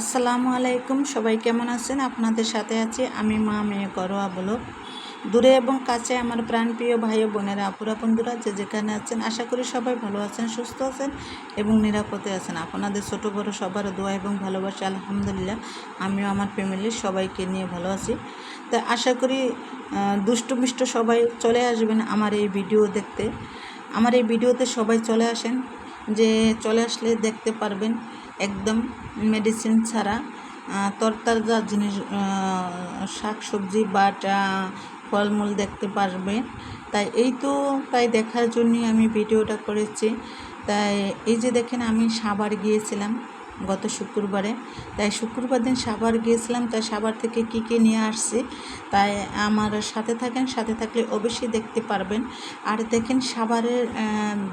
আসসালামু আলাইকুম সবাই কেমন আছেন? আপনাদের সাথে আছি আমি মা মেয়ে করোয়া বলো দূরে এবং কাছে আমার প্রাণপ্রিয় ভাই ও বোনেরা আপুরা বন্ধুরা যে যেখানে আছেন আশা করি সবাই ভালো আছেন সুস্থ আছেন এবং নিরাপদে আছেন। আপনাদের ছোট বড় সবার দোয়া এবং ভালোবাসা আলহামদুলিল্লাহ আমিও আমার ফ্যামিলির সবাইকে নিয়ে ভালো আছি। তো আশা করি আহ, দুষ্টু মিষ্ট সবাই চলে আসবেন আমার এই ভিডিও দেখতে। আমার এই ভিডিওতে সবাই চলে আসেন যে চলে আসলে দেখতে পারবেন। একদম মেডিসিন ছাড়া তরতাজা জিনিস শাক সবজি বা ফলমূল দেখতে পারবেন তাই এই তো তাই দেখার জন্যই আমি ভিডিওটা করেছি। তাই এই যে দেখেন আমি সাবার গিয়েছিলাম। গত শুক্রবারে। তাই শুক্রবার দিন সাভার গিয়েছিলাম, তাই সাভার থেকে কী কী নিয়ে আসছি, তাই আমার সাথে থাকেন, সাথে থাকলে অবশ্যই দেখতে পারবেন। আর দেখেন সাভারের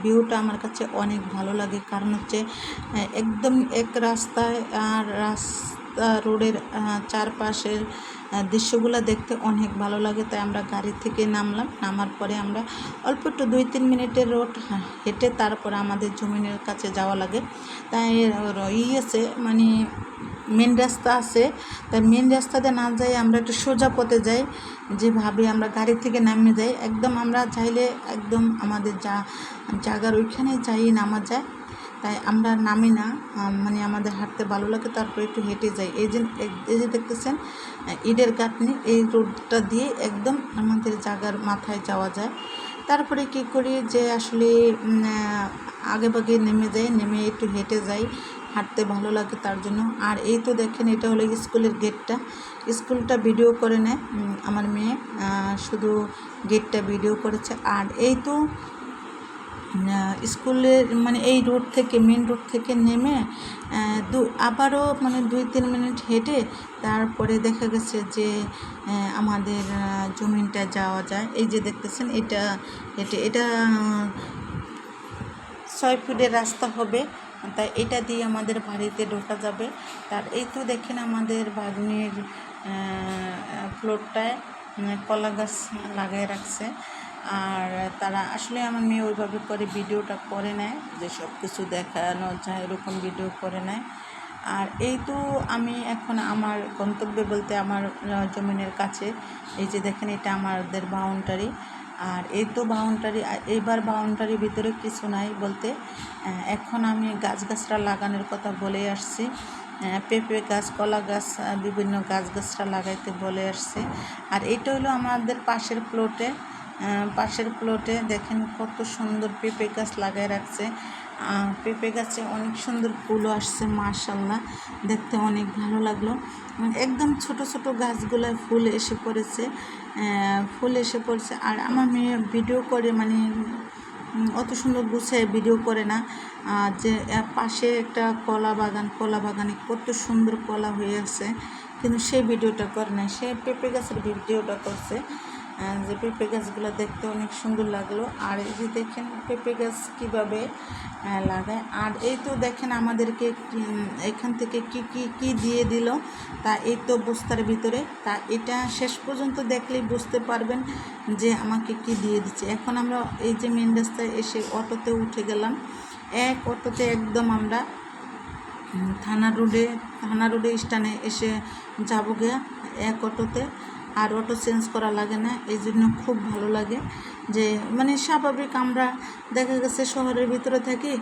ভিউটা আমার কাছে অনেক ভালো লাগে, কারণ হচ্ছে একদম এক রাস্তায় আর রাস্তা রোডের চারপাশের দৃশ্যগুলো দেখতে অনেক ভালো লাগে। তাই আমরা গাড়ি থেকে নামলাম। নামার পরে আমরা অল্প একটু দুই তিন মিনিটের রোড হেঁটে তারপরে আমাদের জমিনের কাছে যাওয়া লাগে। তাই ই আছে মানে মেন রাস্তা আছে। তাই মেন রাস্তাতে না যাই আমরা একটু সোজা পথে যাই। যেভাবে আমরা গাড়ি থেকে নামে যাই। একদম আমরা চাইলে একদম আমাদের যা জায়গার ওইখানে যাই নামা যায়। তাই আমরা নামি না মানে আমাদের হাঁটতে ভালো লাগে, তারপর একটু হেঁটে যাই। এই যে এই যে দেখতেছেন, ইটের কাটনি, এই রোডটা দিয়ে একদম আমাদের জায়গার মাথায় যাওয়া যায়। তারপরে কি করি যে আসলে আগে ভাগে নেমে যাই, নেমে একটু হেঁটে যাই, হাঁটতে ভালো লাগে তার জন্য। আর এই তো দেখেন, এটা হলো স্কুলের গেটটা। স্কুলটা ভিডিও করে নেয় আমার মেয়ে শুধু গেটটা ভিডিও করেছে। আর এই তো স্কুলের মানে এই রোড থেকে মেন রোড থেকে নেমে দু, আবারও মানে দুই, তিন মিনিট হেঁটে তারপরে দেখা গেছে যে আমাদের জমিনটা যাওয়া যায়। এই যে দেখতেছেন, এটা হেঁটে, এটা ছয় ফুটের রাস্তা হবে। তাই এটা দিয়ে আমাদের বাড়িতে ঢোকা যাবে। তার এই তো দেখেন আমাদের বাগানের ফ্লোরটায় কলা গাছ লাগাই রাখছে। আর তারা আসলে আমার মেয়ে ওইভাবে করে ভিডিওটা করে নেয়, যে সব কিছু দেখানো যায়, এরকম ভিডিও করে নেয়। আর এই তো আমি এখন আমার গন্তব্যে বলতে আমার জমিনের কাছে। এই যে দেখেন, এটা আমাদের বাউন্ডারি আর এই তো বাউন্ডারি এইবার বাউন্ডারির ভিতরে কিছু নাই বলতে। এখন আমি গাছগাছরা লাগানোর কথা বলে আসছি। পেঁপে গাছ, কলা গাছ বিভিন্ন গাছগাছরা লাগাইতে বলে আসছি। আর এটা হলো আমাদের পাশের প্লটে পাশের প্লটে দেখেন কত সুন্দর পেঁপে গাছ লাগাই রাখছে। পেঁপে গাছে অনেক সুন্দর ফুলও আসছে মাশাল্লাহ দেখতে অনেক ভালো লাগল। একদম ছোট ছোট গাছগুলোয় ফুল এসে পড়েছে। ফুল এসে পড়েছে। আর আমার মেয়ে ভিডিও করে মানে অত সুন্দর গুছায় ভিডিও করে না। যে পাশে একটা কলা বাগান, কলা বাগানে কত সুন্দর কলা হয়ে আছে। কিন্তু সেই ভিডিওটা করে না সে পেঁপে গাছের ভিডিওটা করছে। যে পেঁপে গাছগুলো দেখতে অনেক সুন্দর লাগল। আর এই যে দেখেন পেঁপে গাছ কীভাবে লাগায়। আর এই তো দেখেন আমাদেরকে এখান থেকে কি কি কি দিয়ে দিল, তা এই তো বস্তার ভিতরে। তা এটা শেষ পর্যন্ত দেখলেই বুঝতে পারবেন যে আমাকে কি দিয়ে দিচ্ছে। এখন আমরা এই যে মেন রাস্তায় এসে অটোতে উঠে গেলাম। এক অটোতে একদম আমরা থানা রোডে থানা রোডে স্ট্যান্ডে এসে যাব গিয়া। এক অটোতে আর অটো চেঞ্জ করা লাগে না। এই জন্য খুব ভালো লাগে যে মানে স্বাভাবিক আমরা দেখা গেছে শহরের ভিতরে থাকি,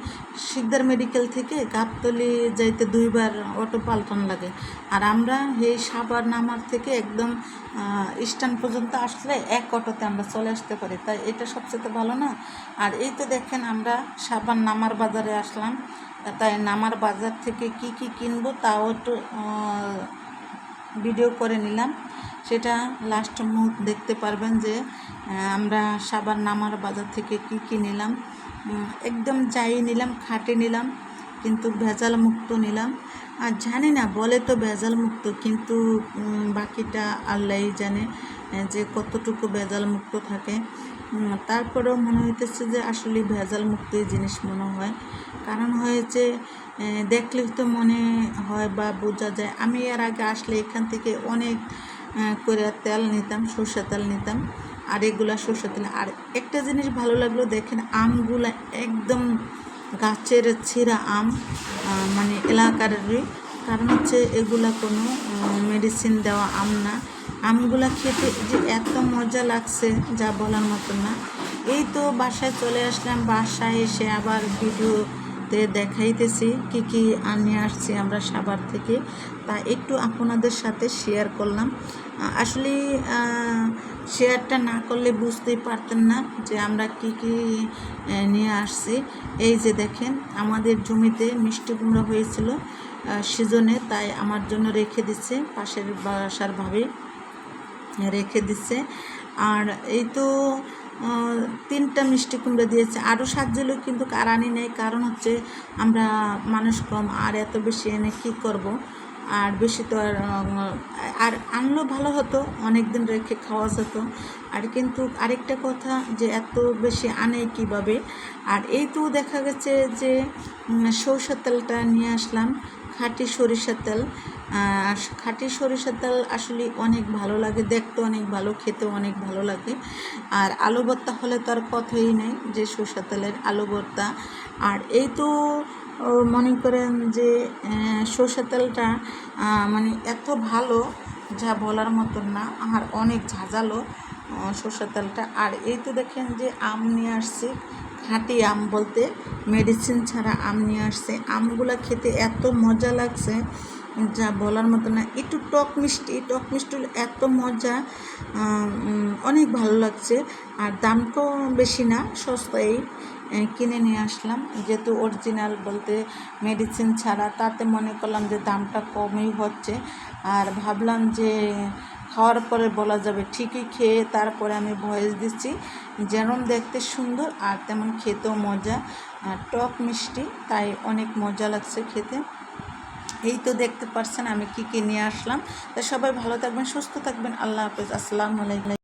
শিকদার মেডিকেল থেকে গাবতলি যাইতে দুইবার অটো পাল্টান লাগে। আর আমরা এই সাবার নামার থেকে একদম স্ট্যান্ড পর্যন্ত আসলে এক অটোতে আমরা চলে আসতে পারি। তাই এটা সবচেয়ে ভালো না। আর এই তো দেখেন আমরা সাবান নামার বাজারে আসলাম। তাই নামার বাজার থেকে কি কি কিনবো তাও একটু ভিডিও করে নিলাম। সেটা লাস্ট মুহূর্ত দেখতে পারবেন যে আমরা সাবার নামার বাজার থেকে কি কি নিলাম। একদম যাই নিলাম, খাটে নিলাম, কিন্তু ভেজাল মুক্ত নিলাম। আর জানি না, বলে তো ভেজাল মুক্ত, কিন্তু বাকিটা আল্লাহই জানে, যে কতটুকু ভেজাল মুক্ত থাকে। তারপরেও মনে হইতেছে যে আসলে ভেজাল মুক্ত জিনিস মনে হয়। কারণ হয়েছে দেখলে তো মনে হয় বা বোঝা যায়, আমি এর আগে আসলে এখান থেকে অনেক করে তেল নিতাম সর্ষে তেল নিতাম, আর এগুলা সর্ষে তেল। আর একটা জিনিস ভালো লাগল, দেখেন আমগুলা একদম গাছের ছিঁড়া আম মানে এলাকারই। কারণ হচ্ছে এগুলা কোনো মেডিসিন দেওয়া আম না। আমগুলা খেতে যে এত মজা লাগছে, যা বলার মতো না। এই তো বাসায় চলে আসলাম, বাসায় এসে আবার ভিডিওতে দেখাইতেছি কি কি নিয়ে আসছি আমরা সাবার থেকে। তা একটু আপনাদের সাথে শেয়ার করলাম। আসলে শেয়ারটা না করলে বুঝতেই পারতেন না যে আমরা কি কি নিয়ে আসছি। এই যে দেখেন, আমাদের জমিতে মিষ্টি কুমড়া হয়েছিল সিজনে, তাই আমার জন্য রেখে দিচ্ছে পাশের বাসার ভাবে। রেখে দিচ্ছে আর এই তো তিনটা মিষ্টি কুমড়া দিয়েছে। আরও সাতজেলো কিন্তু আর আনি নেই। কারণ হচ্ছে আমরা মানুষ কম আর এত বেশি এনে কী করব? আর বেশি তো আর আর আনলেও ভালো হতো অনেক দিন রেখে খাওয়া যেত। আর কিন্তু আরেকটা কথা যে এত বেশি আনে কীভাবে? আর এই তো দেখা গেছে যে উম, সরষের তেলটা নিয়ে আসলাম। খাঁটি সরিষার তেল খাঁটি সরিষার তেল আসলে অনেক ভালো লাগে, দেখতে অনেক ভালো, খেতে অনেক ভালো লাগে। আর আলু ভর্তা হলে তো আর কথাই নেই যে সরষের তেলের আলু ভর্তা। আর এই তো মনে করেন যে সরষের তেলটা মানে এত ভালো যা বলার মতন না, আর অনেক ঝাঁঝালো সরষের তেলটা। আর এই তো দেখেন যে আম নিয়ে আসছি। খাঁটি আম বলতে মেডিসিন ছাড়া আম নিয়ে আসছে। আমগুলো খেতে এত মজা লাগছে, যা বলার মতো না। একটু টক মিষ্টি টক মিষ্টি এত মজা অনেক ভালো লাগছে। আর দামটাও বেশি না, সস্তায় কিনে নিয়ে আসলাম। যেহেতু অরিজিনাল বলতে মেডিসিন ছাড়া, তাতে মনে করলাম যে দামটা কমই হচ্ছে। আর ভাবলাম যে খাওয়ার পরে বলা যাবে, ঠিকই খেয়ে তারপরে আমি ভয়েস দিচ্ছি। যেমন দেখতে সুন্দর আর তেমন খেতেও মজা। টক মিষ্টি, তাই অনেক মজা লাগছে খেতে। এই তো দেখতে পারছেন আমি কি কি নিয়ে আসলাম। তা সবাই ভালো থাকবেন, সুস্থ থাকবেন। আল্লাহ হাফেজ। আসসালামু আলাইকুম।